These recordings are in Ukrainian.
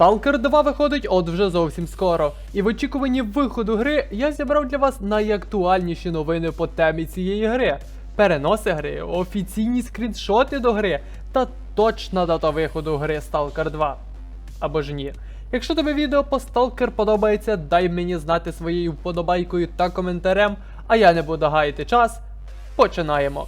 Stalker 2 виходить от вже зовсім скоро. І в очікуванні виходу гри я зібрав для вас найактуальніші новини по темі цієї гри. Переноси гри, офіційні скріншоти до гри та точна дата виходу гри Stalker 2. Або ж ні. Якщо тобі відео по Stalker подобається, дай мені знати своєю вподобайкою та коментарем, а я не буду гаяти час. Починаємо.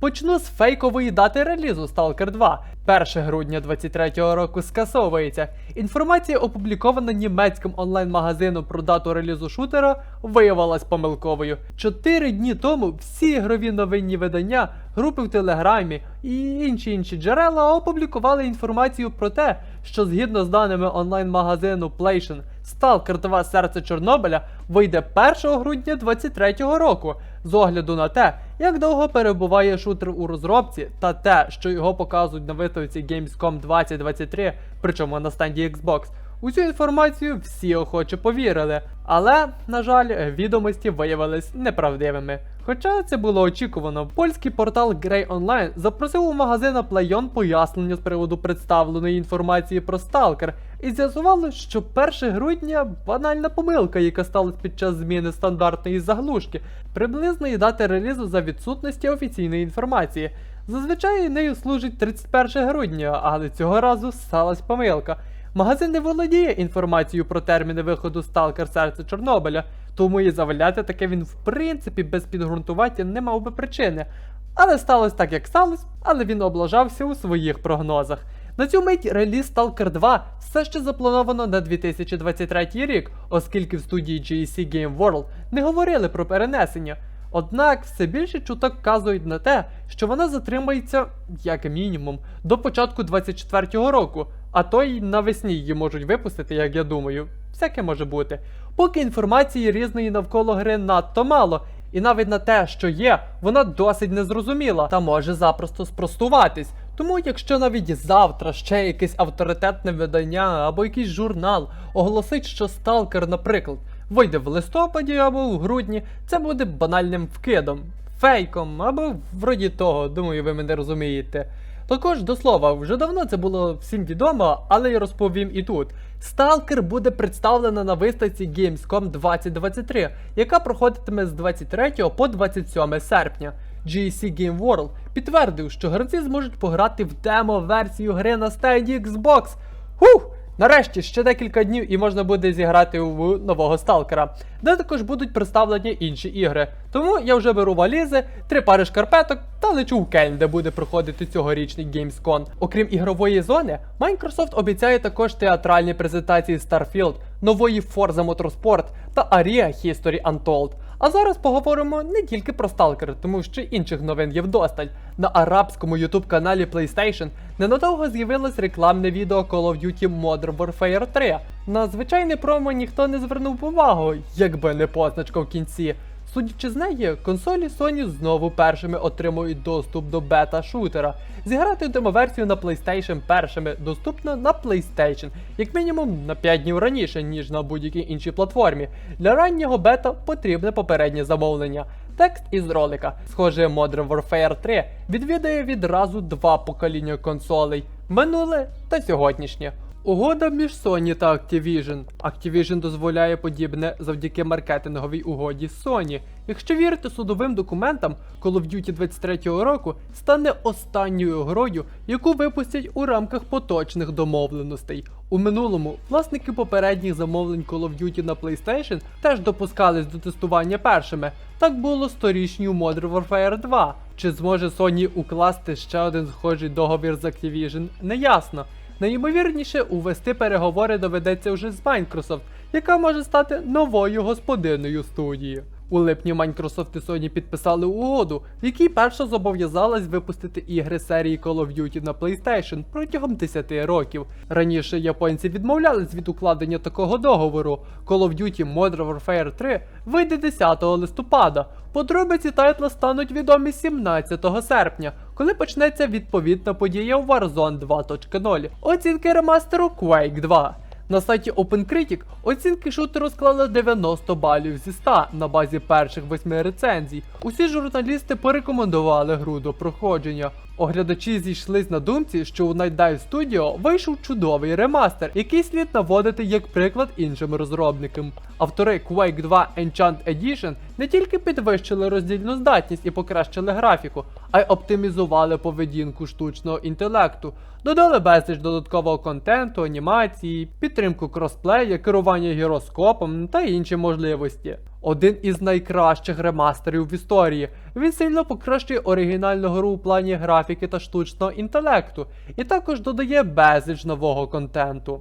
Почну з фейкової дати релізу Stalker 2. 1 грудня 23-го року скасовується. Інформація, опублікована німецьким онлайн-магазином про дату релізу шутера, виявилась помилковою. Чотири дні тому всі ігрові новинні видання, групи в Телеграмі і інші інші джерела опублікували інформацію про те, що згідно з даними онлайн-магазину PlayStation, Stalker 2 Серце Чорнобиля вийде 1 грудня 23-го року. З огляду на те, як довго перебуває шутер у розробці, та те, що його показують на виставці Gamescom 2023, причому на стенді Xbox. У цю інформацію всі охоче повірили, але, на жаль, відомості виявились неправдивими. Хоча це було очікувано, польський портал Grey Online запросив у магазина PlayOn пояснення з приводу представленої інформації про Stalker, і з'ясувало, що 1 грудня банальна помилка, яка сталася під час зміни стандартної заглушки, приблизної дати релізу за відсутності офіційної інформації. Зазвичай нею служить 31 грудня, але цього разу сталася помилка. Магазин не володіє інформацією про терміни виходу Stalker Серце Чорнобиля, тому і заваляти таке він в принципі без підґрунтування не мав би причини. Але сталося так, як сталося, але він облажався у своїх прогнозах. На цю мить реліз Stalker 2 все ще заплановано на 2023 рік, оскільки в студії GSC Game World не говорили про перенесення. Однак все більше чуток вказують на те, що вона затримається, як мінімум, до початку 24-го року, а то й навесні її можуть випустити, як я думаю. Всяке може бути. Поки інформації різної навколо гри надто мало, і навіть на те, що є, вона досить незрозуміла та може запросто спростуватись. Тому, якщо навіть завтра ще якесь авторитетне видання або якийсь журнал оголосить, що Сталкер, наприклад, вийде в листопаді або в грудні, це буде банальним вкидом, фейком або вроді того, думаю, ви мене розумієте. Також до слова, вже давно це було всім відомо, але я розповім і тут. Stalker буде представлена на виставці Gamescom 2023, яка проходитиме з 23 по 27 серпня. GSC Game World підтвердив, що гравці зможуть пограти в демо-версію гри на стенді Xbox. Хух! Нарешті ще декілька днів і можна буде зіграти в нового сталкера, де також будуть представлені інші ігри. Тому я вже беру валізи, три пари шкарпеток та лечу в Кельн, де буде проходити цьогорічний Gamescom. Окрім ігрової зони, Microsoft обіцяє також театральні презентації Starfield, нової Forza Motorsport та Aria History Untold. А зараз поговоримо не тільки про сталкер, тому що інших новин є вдосталь. На арабському YouTube каналі PlayStation ненадовго з'явилось рекламне відео Call of Duty Modern Warfare 3. На звичайне промо ніхто не звернув увагу, якби не позначка в кінці. Судячи з неї, консолі Sony знову першими отримують доступ до бета-шутера. Зіграти демоверсію на PlayStation першими доступно на PlayStation, як мінімум на 5 днів раніше, ніж на будь-якій іншій платформі. Для раннього бета потрібне попереднє замовлення. Текст із ролика. Схоже, Modern Warfare 3 відвідає відразу два покоління консолей минуле та сьогоднішнє. Угода між Sony та Activision. Activision дозволяє подібне завдяки маркетинговій угоді Sony. Якщо вірити судовим документам, Call of Duty 23 року стане останньою грою, яку випустять у рамках поточних домовленостей. У минулому власники попередніх замовлень Call of Duty на PlayStation теж допускались до тестування першими. Так було сторічній у Modern Warfare 2. Чи зможе Sony укласти ще один схожий договір з Activision, неясно. Найімовірніше, увести переговори доведеться вже з Microsoft, яка може стати новою господиною студії. У липні Microsoft і Sony підписали угоду, в якій перша зобов'язалась випустити ігри серії Call of Duty на PlayStation протягом 10 років. Раніше японці відмовлялись від укладення такого договору. Call of Duty Modern Warfare 3 вийде 10 листопада. Подробиці тайтла стануть відомі 17 серпня, коли почнеться відповідна подія Warzone 2.0. Оцінки ремастеру Quake 2. На сайті OpenCritic оцінки шутеру склали 90 балів зі 100 на базі перших восьми рецензій. Усі журналісти порекомендували гру до проходження. Оглядачі зійшлись на думці, що у Night Dive Studio вийшов чудовий ремастер, який слід наводити як приклад іншим розробникам. Автори Quake 2 Enchant Edition не тільки підвищили роздільну здатність і покращили графіку, а й оптимізували поведінку штучного інтелекту, додали безліч додаткового контенту, анімації, підтримку кросплея, керування гіроскопом та інші можливості. Один із найкращих ремастерів в історії. Він сильно покращує оригінальну гру у плані графіки та штучного інтелекту, і також додає безліч нового контенту.